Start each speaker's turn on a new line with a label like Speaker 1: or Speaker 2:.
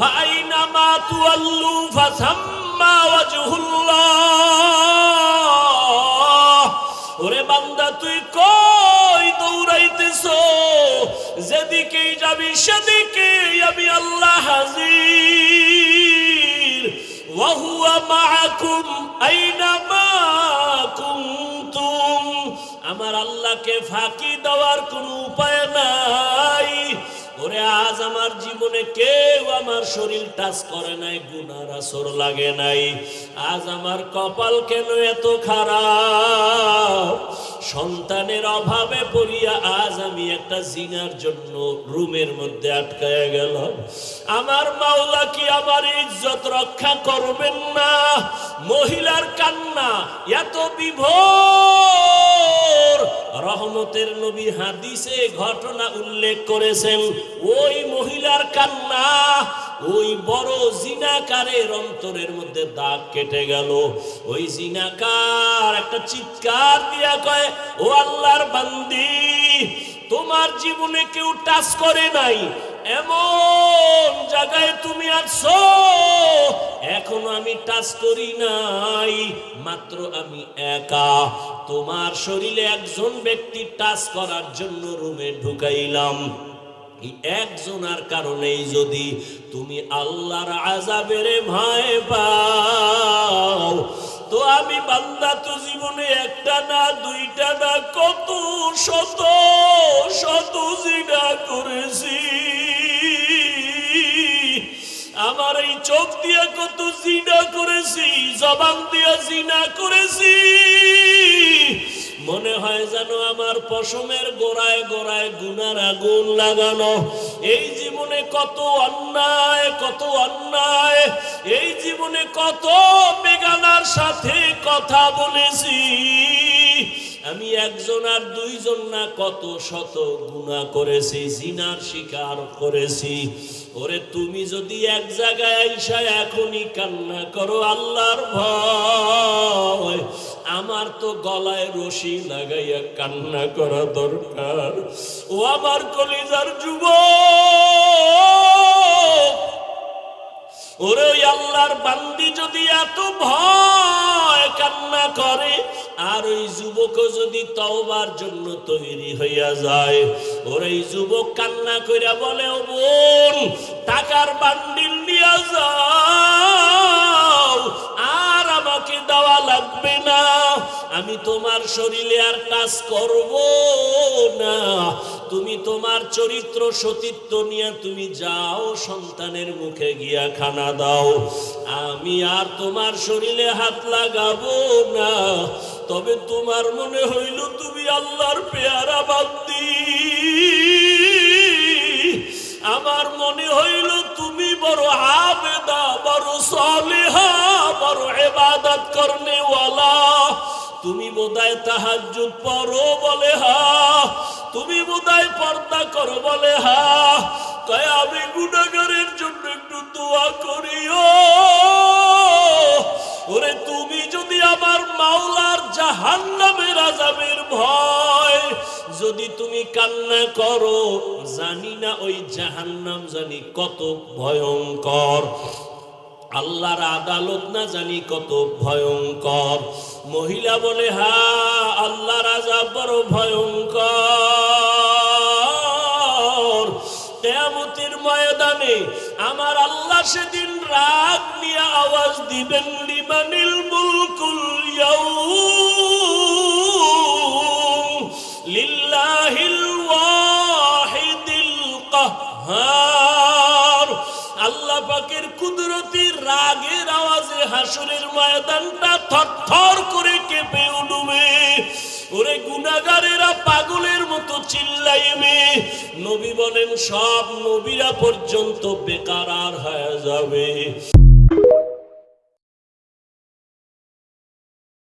Speaker 1: ফাইনামা তুয়াল্লু ফাসাম্মা ওয়াজহুল্লাহ। ওরে বান্দা, তুই কই দৌড়াইতেছ? যেদিকেই যাবি, সেদিকেই আমি আল্লাহ হাজির। ওয়াহুয়া মাআকুম আইনামা কুনতুম। আমার আল্লাহকে ফাঁকি দেওয়ার কোনো উপায় ওরে আজ আমার জীবনে কেউ আমার শরীর টাচ করে নাই, গুনার আসর লাগে নাই। আজ আমার কপাল কেন এত খারাপ? সন্তানের অভাবে পড়িয়া আজ আমি একটা জিনার জন্য রুমের মধ্যে আটকায় গেলাম। আমার মাওলা কি আমার ইজ্জত রক্ষা করবেন না? মহিলার কান্না এত বিভোর রহমতের নবী হাদিসে ঘটনা উল্লেখ করেছেন, ওই মহিলার কান্না, ওই বড় জিনাকারের অন্তরের মধ্যে দাগ কেটে গেল। ওই জিনাকার একটা চিৎকার দিয়া কয়, ও আল্লাহর বান্দি, তোমার জীবনে কেউ টাচ করে নাই এমন জায়গায় তুমি আছো? এখনও আমি টাচ করি নাই। মাত্র আমি একা। তোমার শরীরে একজন ব্যক্তি টাচ করার জন্য রুমে ঢুকাইলাম। একজনার কারণেই যদি তুমি আল্লাহর আজাবের ভয় পাও তো আমি বান্দা তো জীবনে একটা না, দুইটা না, কত শত শত জিনা করেছি। আমার এই চোখ দিয়ে কত জিনা করেছি, জবান দিয়ে জিনা করেছি। মনে হয় যেন আমার পশমের গোড়ায় গোড়ায় গুনার আগুন লাগানো। এই জীবনে কত অন্যায় কত অন্যায় এই জীবনে কত বেগানার সাথে কথা বলেছি। আমি একজন আর দুইজন না, কত শত গুণা করেছি, জিনার শিকার করেছি। ওরে, তুমি যদি এক জায়গায় আইসা এখনই কান্না করো, আল্লাহর ভয়। আমার তো গলায় রশি লাগাইয়া কান্না করা দরকার। ও আমার কলিজার যুবক! ওরে আল্লাহর বান্দি যদি এত ভয় কান্না করে, আর ওই যুবক যদি তওবার জন্য তৈরি হইয়া যায়, ওর এই যুবক কান্না কইরা বলে বোন, টাকার বান্ডিল তোমার শরীরে আর কাজ করব না। তুমি তোমার চরিত্র সতীত্ব নিয়ে তুমি যাও, সন্তানের মুখে গিয়া খানা দাও। আমি আর তোমার শরীরে হাত লাগাবো না। তবে তোমার মনে হইল তুমি আল্লাহর পেয়ারা বান্দি। আমার মনে হইল তুমি বড় আবেদা, বড় সলেহা, বড় এবাদত করনে। তুমি বোধহয় তাহাজ্জুদ পড়ো বলে, হা। তুমি বোধহয় পর্দা করো বলে, হা। কয় আমি গুণাগারের জন্য একটু দোয়া করিও। ওরে, তুমি যদি আমার মাওলার জাহান জাহান্নামের আজাবের ভয় যদি তুমি কান্না করো, জানি না ওই জাহান্নাম জানি কত ভয়ঙ্কর। আল্লাহর আদালত না জানি কত ভয়ঙ্কর। মহিলা বলে, হা, আল্লাহর আজাব বড় ভয়ঙ্কর। কেয়ামতের ময়দানে আমার আল্লাহ সেদিন রাগ নিয়ে আওয়াজ দিবেন লিমানিল মুলকুল লিল্লাহিল আল্লাহ পাকের কুদরতি হাসুরের ময়দানটা থরথর করে কেঁপে উঠবে। ওরে গুনাগারেরা পাগলের মতো চিল্লাইবে। নবী বলেন, সব নবীরা পর্যন্ত বেকার আর হয়ে যাবে।